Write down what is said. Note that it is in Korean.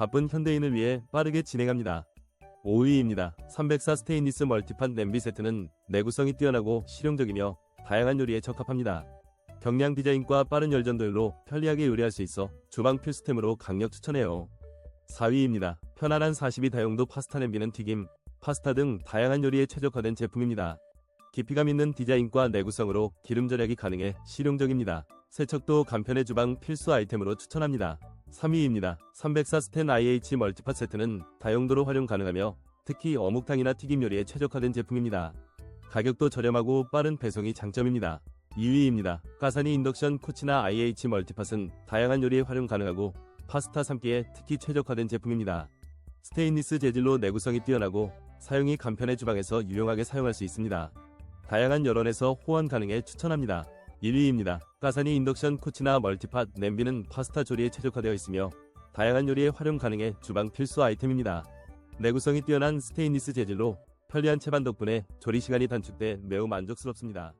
바쁜 현대인을 위해 빠르게 진행합니다. 5위입니다. 304 스테인리스 멀티판 냄비 세트는 내구성이 뛰어나고 실용적이며 다양한 요리에 적합합니다. 경량 디자인과 빠른 열전도율로 편리하게 요리할 수 있어 주방 필수템으로 강력 추천해요. 4위입니다. 편안한 42 다용도 파스타 냄비는 튀김, 파스타 등 다양한 요리에 최적화된 제품입니다. 깊이감 있는 디자인과 내구성으로 기름 절약이 가능해 실용적입니다. 세척도 간편의 주방 필수 아이템으로 추천합니다. 3위입니다. 304 스텐 IH 멀티팟 세트는 다용도로 활용 가능하며 특히 어묵탕이나 튀김 요리에 최적화된 제품입니다. 가격도 저렴하고 빠른 배송이 장점입니다. 2위입니다. 가사니 인덕션 코치나 IH 멀티팟은 다양한 요리에 활용 가능하고 파스타 삶기에 특히 최적화된 제품입니다. 스테인리스 재질로 내구성이 뛰어나고 사용이 간편해 주방에서 유용하게 사용할 수 있습니다. 다양한 여론에서 호환 가능해 추천합니다. 1위입니다. 가사니 인덕션 코치나 멀티팟 냄비는 파스타 조리에 최적화되어 있으며 다양한 요리에 활용 가능해 주방 필수 아이템입니다. 내구성이 뛰어난 스테인리스 재질로 편리한 채반 덕분에 조리 시간이 단축돼 매우 만족스럽습니다.